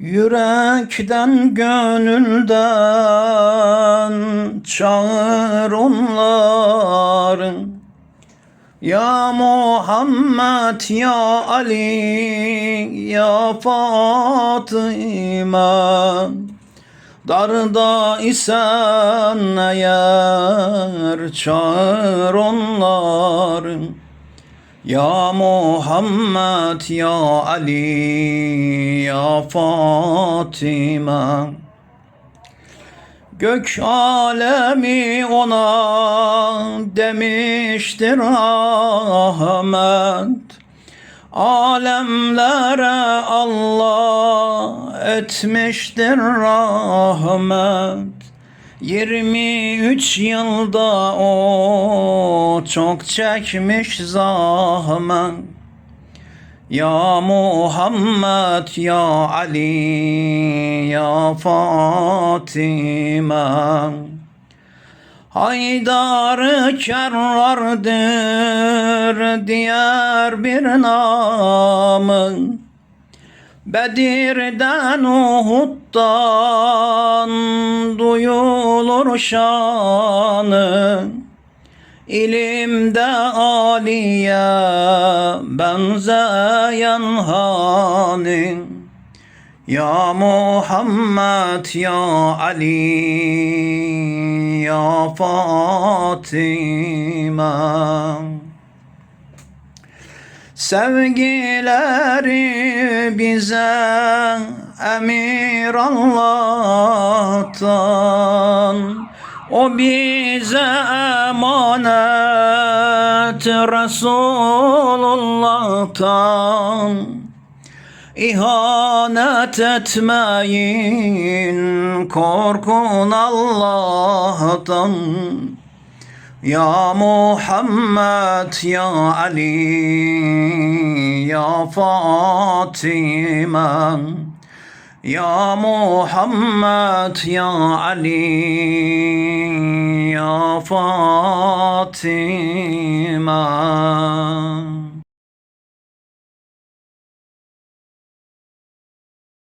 Yürekten gönülden çağır onları. Ya Muhammed ya Ali ya Fatıma Darda isen eğer çağır onları ya Muhammed ya Ali ya Fatıma. Gök alemi ona demiştir Ahmet. Alemlere Allah etmiştir rahmet 23 yılda o çok çekmiş zahmet Ya Muhammed ya Ali ya Fatıma Haydarı kerrardır diğer bir namın Bedir'den Uhud'dan duyulur şanı. İlimde aliye benzeyen hanin Ya Muhammed ya Ali ya Fatıma Sevgileri bize emir Allah'tan. O bize emanet Resulullah'tan. İhanet etmeyin korkun Allah'tan. Ya Muhammed ya Ali ya Fatıma Ya Muhammed ya Ali ya Fatıma